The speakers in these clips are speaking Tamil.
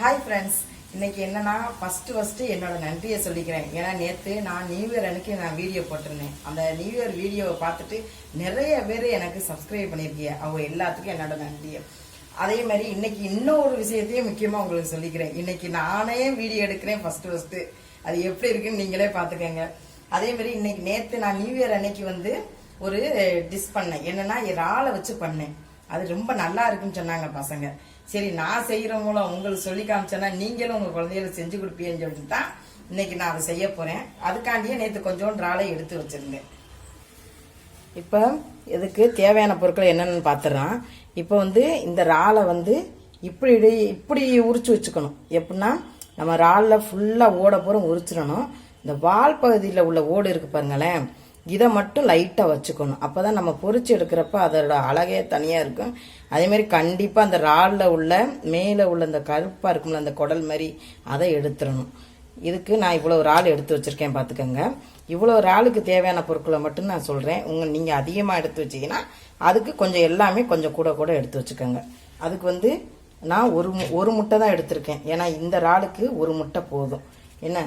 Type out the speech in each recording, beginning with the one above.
ஹாய் ஃப்ரெண்ட்ஸ் இன்னைக்கு என்னன்னா ஃபஸ்ட்டு ஃபஸ்ட்டு என்னோட நன்றியை சொல்லிக்கிறேன். ஏன்னா நேற்று நான் நியூ இயர் அன்னைக்கு நான் வீடியோ போட்டிருந்தேன். அந்த நியூ இயர் வீடியோவை பார்த்துட்டு நிறைய பேர் எனக்கு சப்ஸ்கிரைப் பண்ணியிருக்கீங்க. அவங்க எல்லாத்துக்கும் என்னோட நன்றியை. அதே மாதிரி இன்னைக்கு இன்னொரு விஷயத்தையும் முக்கியமாக உங்களுக்கு சொல்லிக்கிறேன். இன்னைக்கு நானே வீடியோ எடுக்கிறேன் ஃபஸ்ட்டு ஃபஸ்ட்டு அது எப்படி இருக்குன்னு நீங்களே பார்த்துக்கோங்க. அதே மாதிரி இன்னைக்கு நேற்று நான் நியூ இயர் அன்னைக்கு வந்து ஒரு டிஷ் பண்ணேன். என்னன்னா இறாலை வச்சு பண்ணேன். அது ரொம்ப நல்லா இருக்குன்னு சொன்னாங்க பசங்க. சரி நான் செய்யற மூலம் உங்களுக்கு சொல்லி காமிச்சேன்னா நீங்களும் உங்கள் குழந்தைகளை செஞ்சு கொடுப்பீங்கன்னு சொல்லிட்டு தான் இன்னைக்கு நான் அதை செய்ய போறேன். அதுக்காண்டியே நேற்று கொஞ்சோண்டு இறாலை எடுத்து வச்சிருந்தேன். இப்போ இதுக்கு தேவையான பொருட்கள் என்னென்னு பார்த்துட்றான் இப்போ வந்து இந்த இறாலை வந்து இப்படி இப்படி உரிச்சு வச்சுக்கணும். எப்படின்னா நம்ம ராலில் ஃபுல்லாக ஓட போகிறோம் உரிச்சிடணும். இந்த வால் பகுதியில் உள்ள ஓடு இருக்குது பாருங்களேன். இதை மட்டும் லைட்டாக வச்சுக்கணும். அப்போ தான் நம்ம பொறிச்சு எடுக்கிறப்ப அதோட அழகே தனியாக இருக்கும். அதேமாரி கண்டிப்பாக அந்த இறாலில் உள்ள மேலே உள்ள அந்த கருப்பாக இருக்கும்ல அந்த குடல் மாதிரி அதை எடுத்துடணும். இதுக்கு நான் இவ்வளோ இறால் எடுத்து வச்சுருக்கேன் பார்த்துக்கோங்க இவ்வளோ இறாலுக்கு தேவையான பொருட்களை மட்டும் நான் சொல்கிறேன் உங்கள் நீங்கள் அதிகமாக எடுத்து வச்சீங்கன்னா அதுக்கு கொஞ்சம் எல்லாமே கொஞ்சம் கூட கூட எடுத்து வச்சுக்கோங்க. அதுக்கு வந்து நான் ஒரு மு- ஒரு முட்டை தான் எடுத்திருக்கேன். ஏன்னா இந்த இறாலுக்கு ஒரு முட்டை போதும். என்ன?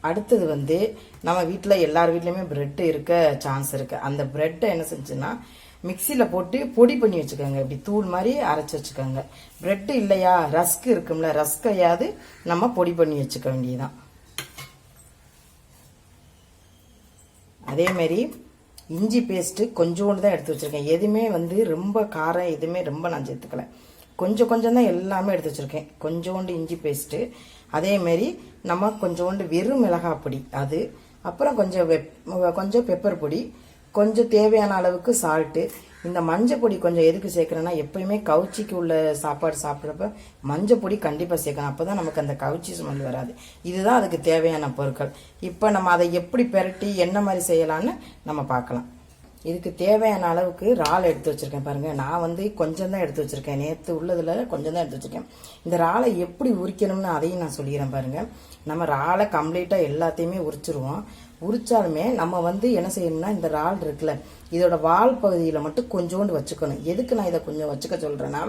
அடுத்தது வந்து நம்ம வீட்டில் எல்லார் வீட்லேயுமே பிரெட்டு இருக்க சான்ஸ் இருக்குது அந்த பிரெட்டை என்ன செஞ்சுன்னா மிக்சியில் போட்டு பொடி பண்ணி வச்சுக்கோங்க. இப்படி தூள் மாதிரி அரைச்சி வச்சுக்கோங்க. பிரெட்டு இல்லையா? ரஸ்க் இருக்கும்ல. ரஸ்கையாவது நம்ம பொடி பண்ணி வச்சுக்க வேண்டியதுதான். அதேமாரி இஞ்சி பேஸ்ட்டு கொஞ்சோண்டு தான் எடுத்து வச்சுருக்கேன். எதுவுமே வந்து ரொம்ப காரம் எதுவுமே ரொம்ப நான் சேர்த்துக்கல. கொஞ்சம் கொஞ்சம் தான் எல்லாமே எடுத்து வச்சுருக்கேன். கொஞ்சோண்டு இஞ்சி பேஸ்ட்டு அதேமாரி நம்ம கொஞ்சோண்டு வெறும் மிளகாய் பொடி அது. அப்புறம் கொஞ்சம் வெப் கொஞ்சம் பெப்பர் பொடி கொஞ்சம் தேவையான அளவுக்கு சால்ட்டு இந்த மஞ்சள் பொடி கொஞ்சம் எதுக்கு சேர்க்குறேன்னா எப்பயுமே கவுச்சிக்கு உள்ள சாப்பாடு சாப்பிட்றப்ப மஞ்சள் பொடி கண்டிப்பாக சேர்க்கணும். அப்போ தான் நமக்கு அந்த கவுச்சி ஸ்மெல் வராது. இதுதான் அதுக்கு தேவையான பொருட்கள். இப்போ நம்ம அதை எப்படி பெரட்டி என்ன மாதிரி செய்யலான்னு நம்ம பார்க்கலாம். இதுக்கு தேவையான அளவுக்கு இறால் எடுத்து வச்சுருக்கேன் பாருங்கள் நான் வந்து கொஞ்சம் தான் எடுத்து வச்சிருக்கேன். நேற்று உள்ளதில் கொஞ்சம் தான் எடுத்து வச்சுருக்கேன். இந்த இறாலை எப்படி உரிக்கணும்னு அதையும் நான் சொல்லிடுறேன் பாருங்கள் நம்ம இறாலை கம்ப்ளீட்டாக எல்லாத்தையுமே உரிச்சிருவோம். உரிச்சாலுமே நம்ம வந்து என்ன செய்யணும்னா இந்த இறால் இருக்குல்ல இதோட வால் பகுதியில் மட்டும் கொஞ்சோண்டு வச்சுக்கணும். எதுக்கு நான் இதை கொஞ்சம் வச்சுக்க சொல்கிறேன்னா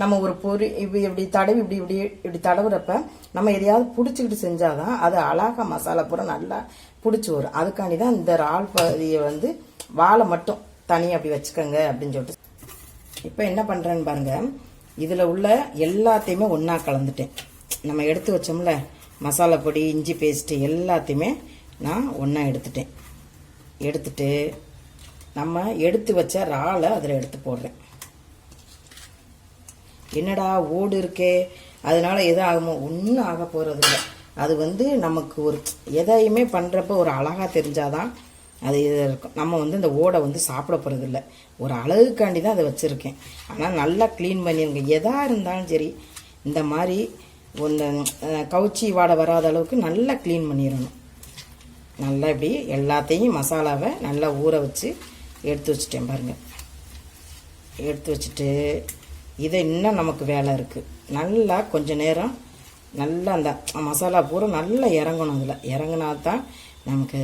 நம்ம ஒரு பொரி இப்படி இப்படி தடவி இப்படி இப்படி இப்படி தடவுறப்ப நம்ம எதையாவது பிடிச்சிக்கிட்டு செஞ்சாதான் அது அழகா மசாலா பூரா நல்லா பிடிச்சி வரும். அதுக்காண்டி தான் இந்த இறால் பகுதியை வந்து வாழை மட்டும் தனியாக அப்படி வச்சுக்கோங்க அப்படின்னு சொல்லிட்டு. இப்போ என்ன பண்ணுறேன்னு பாருங்க. இதில் உள்ள எல்லாத்தையுமே ஒன்றா கலந்துட்டேன். நம்ம எடுத்து வச்சோம்ல மசாலா பொடி இஞ்சி பேஸ்ட்டு எல்லாத்தையுமே நான் ஒன்றா எடுத்துட்டேன். எடுத்துட்டு நம்ம எடுத்து வச்ச இறாலை அதில் எடுத்து போடுறேன். என்னடா ஓடு இருக்கே? அதனால எதுவும் ஆகுமோ? ஒன்றும் ஆக போகிறது இல்லை அது வந்து நமக்கு ஒரு எதையுமே பண்ணுறப்ப ஒரு அழகாக தெரிஞ்சாதான் அது இருக்கும். நம்ம வந்து இந்த ஓடை வந்து சாப்பிட போகிறது இல்லை ஒரு அழகுக்காண்டி தான் அதை வச்சுருக்கேன். ஆனால் நல்லா க்ளீன் பண்ணிடுங்க எதாக இருந்தாலும் சரி இந்த மாதிரி ஒன்று கவுச்சி வாடை வராத அளவுக்கு நல்லா க்ளீன் பண்ணிடணும். நல்லா இப்படி எல்லாத்தையும் மசாலாவை நல்லா ஊற வச்சு எடுத்து வச்சுட்டேன் பாருங்கள் எடுத்து வச்சுட்டு இதை இன்னும் நமக்கு வேலை இருக்குது நல்லா கொஞ்ச நேரம் நல்லா அந்த மசாலா பூரா நல்லா இறங்கணும் அதில். இறங்கினா தான் நமக்கு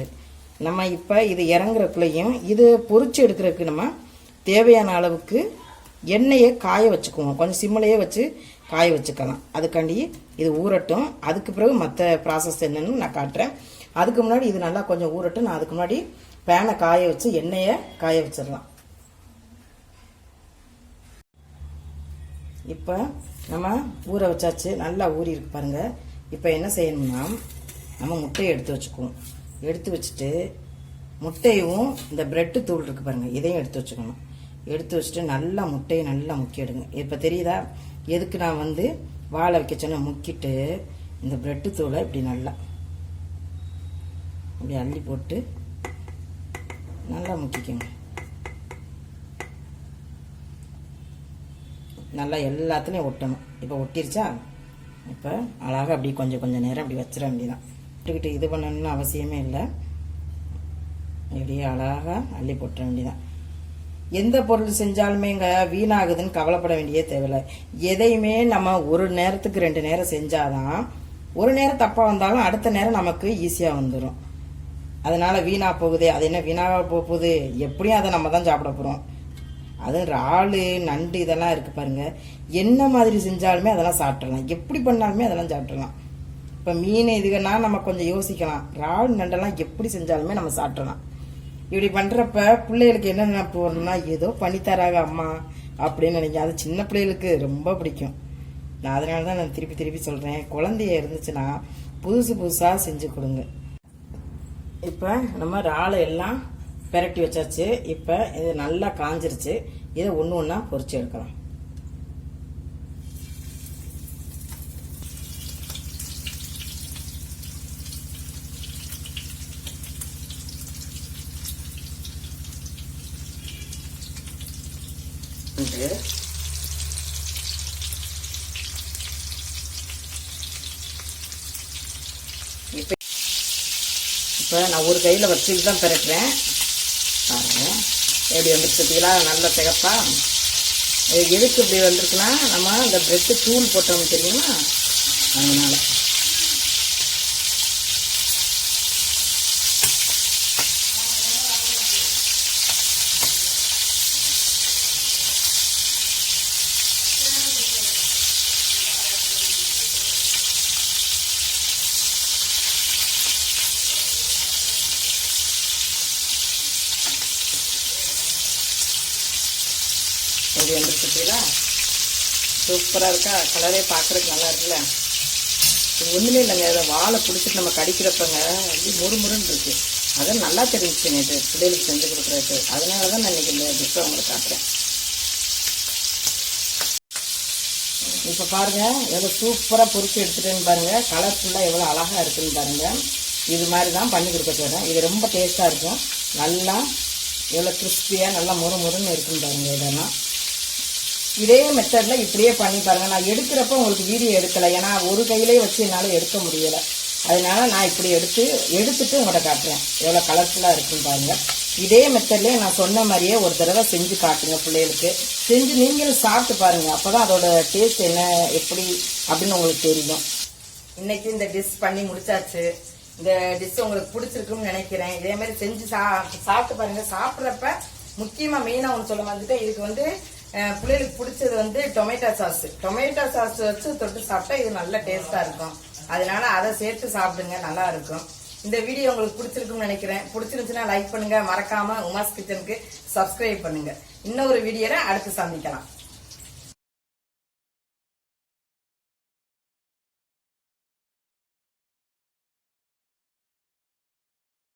நம்ம இப்போ இது இறங்குறக்குள்ளேயும் இது பொறிச்சு எடுக்கிறதுக்கு நம்ம தேவையான அளவுக்கு எண்ணெயை காய வச்சுக்குவோம். கொஞ்சம் சிம்மிலையே வச்சு காய வச்சுக்கலாம். அதுக்காண்டி இது ஊறட்டும். அதுக்கு பிறகு மற்ற ப்ராசஸ் என்னன்னு நான் காட்டுறேன். அதுக்கு முன்னாடி இது நல்லா கொஞ்சம் ஊறட்டும். நான் அதுக்கு முன்னாடி பேனை காய வச்சு எண்ணெயை காய வச்சிடலாம். இப்போ நம்ம ஊற வச்சாச்சு. நல்லா ஊறி இருக்கு பாருங்க. இப்போ என்ன செய்யணும்னா நம்ம முட்டையை எடுத்து வச்சுக்குவோம். எடுத்து வச்சுட்டு முட்டையும் இந்த பிரெட்டு தூள் இருக்குது பாருங்கள் இதையும் எடுத்து வச்சுக்கணும். எடுத்து வச்சுட்டு நல்லா முட்டையை நல்லா முக்கிடுங்க இப்போ தெரியுதா? எதுக்கு நான் வந்து வாழை வைக்க சொன்ன முக்கிட்டு இந்த பிரெட்டு தூளை இப்படி நல்லா இப்படி அள்ளி போட்டு நல்லா முக்கிக்கோங்க. நல்லா எல்லாத்துலேயும் ஒட்டணும். இப்போ ஒட்டிருச்சா? இப்போ அழகாக அப்படி கொஞ்சம் கொஞ்சம் நேரம் அப்படி வச்சிட வேண்டியதான் விட்டுக்கிட்டு இது பண்ணணும்னு அவசியமே இல்லை. இப்படியே அழகாக அள்ளி போட்டுற வேண்டியதான் எந்த பொருள் செஞ்சாலுமே இங்கே வீணாகுதுன்னு கவலைப்பட வேண்டிய தேவையில்லை. எதையுமே நம்ம ஒரு நேரத்துக்கு ரெண்டு நேரம் செஞ்சாதான் ஒரு நேரம் தப்பாக வந்தாலும் அடுத்த நேரம் நமக்கு ஈஸியாக வந்துடும் அதனால் வீணாக போகுதே அது என்ன வீணாக போகுது? எப்படியும் அதை நம்ம தான் சாப்பிட போகிறோம் அதுவும் இறால் நண்டு இதெல்லாம் இருக்குது பாருங்க. என்ன மாதிரி செஞ்சாலுமே அதெல்லாம் சாப்பிட்றலாம் எப்படி பண்ணாலுமே அதெல்லாம் சாப்பிட்றலாம் இப்போ மீன் இதுகன்னா நம்ம கொஞ்சம் யோசிக்கலாம். இறால் நண்டெல்லாம் எப்படி செஞ்சாலுமே நம்ம சாப்பிட்றலாம் இப்படி பண்ணுறப்ப பிள்ளைகளுக்கு என்ன நினைப்பு வரணும்னா ஏதோ பண்ணித்தராக அம்மா அப்படின்னு நினைக்கும் அது சின்ன பிள்ளைகளுக்கு ரொம்ப பிடிக்கும். நான் அதனால தான் நான் திருப்பி திருப்பி சொல்கிறேன் குழந்தைய இருந்துச்சுன்னா புதுசு புதுசாக செஞ்சு கொடுங்க. இப்போ நம்ம இறாலை எல்லாம் பெரட்டி வச்சாச்சு. இப்போ இது நல்லா காஞ்சிருச்சு. இதை ஒன்று ஒன்றா பொறிச்சு எடுக்கலாம். இது இப்போ இப்போ நான் ஒரு கையில் வச்சுட்டு தான் பிறக்கிறேன் பாருங்க. எப்படி வந்துருக்கு பார்த்தீங்களா? நல்ல சிகப்பா. எதுக்கு இப்படி வந்திருக்குன்னா நம்ம அந்த பிரெட்டு தூள் போட்டோம் தெரியுமா? அதனால. எப்படி வந்துருக்கு சூப்பராக இருக்கா? கலரே பார்க்குறதுக்கு நல்லா இருக்குல்ல? இது ஒன்றுமே இல்லைங்க. அதை வாழை பிடிச்சிட்டு நம்ம கடிக்கிறப்பங்க அப்படி முறுமுறுன்னு இருக்குது அதான் நல்லா தெரிஞ்சுச்சு நேற்று பிள்ளைகளுக்கு செஞ்சு கொடுக்குறதுக்கு. அதனால தான் நான் இன்னைக்கு இந்த டிஷ்ஷை உங்களுக்கு காட்டுறேன். இப்போ பாருங்கள் எவ்வளோ சூப்பராக பொறிச்சு எடுத்துட்டேன்னு பாருங்கள் கலர்ஃபுல்லாக எவ்வளோ அழகாக இருக்குன்னு பாருங்கள் இது மாதிரி தான் பண்ணி கொடுக்க போகிறேன் இது ரொம்ப டேஸ்ட்டாக இருக்கும். நல்லா எவ்வளோ கிறிஸ்பியாக நல்லா முறு முறுன்னு இருக்குன்னு பாருங்கள் இதெல்லாம். இதே மெத்தடில் இப்படியே பண்ணி பாருங்கள் நான் எடுக்கிறப்ப உங்களுக்கு வீடியோ எடுக்கலை. ஏன்னா ஒரு கையிலே வச்சு என்னால் எடுக்க முடியலை. அதனால் நான் இப்படி எடுத்து எடுத்துட்டு உங்கள்கிட்ட காட்டுறேன். எவ்வளோ கலர்ஃபுல்லாக இருக்குன்னு பாருங்கள் இதே மெத்தட்லேயே நான் சொன்ன மாதிரியே ஒரு தடவை செஞ்சு காட்டுங்க பிள்ளைகளுக்கு. செஞ்சு நீங்களும் சாப்பிட்டு பாருங்கள் அப்போ தான் அதோட டேஸ்ட் என்ன எப்படி அப்படின்னு உங்களுக்கு தெரியும். இன்றைக்கி இந்த டிஷ் பண்ணி முடிச்சாச்சு. இந்த டிஷ் உங்களுக்கு பிடிச்சிருக்குன்னு நினைக்கிறேன். இதே மாதிரி செஞ்சு சா சாப்பிட்டு பாருங்கள் சாப்பிட்றப்ப முக்கியமாக மெயினாக ஒன்று சொல்ல வந்துட்டு இதுக்கு வந்து பிள்ளைகளுக்கு பிடிச்சது வந்து டொமேட்டோ சாஸ். டொமேட்டோ சாஸ் வச்சு தொட்டு சாப்பிட்டா இது நல்ல டேஸ்ட்டாக இருக்கும். அதனால அதை சேர்த்து சாப்பிடுங்க நல்லா இருக்கும். இந்த வீடியோ உங்களுக்கு பிடிச்சிருக்குன்னு நினைக்கிறேன். பிடிச்சிருந்துச்சுன்னா லைக் பண்ணுங்க. மறக்காம உமாஸ் கிச்சனுக்கு சப்ஸ்கிரைப் பண்ணுங்க. இன்னொரு வீடியோல அடுத்து சந்திக்கலாம்.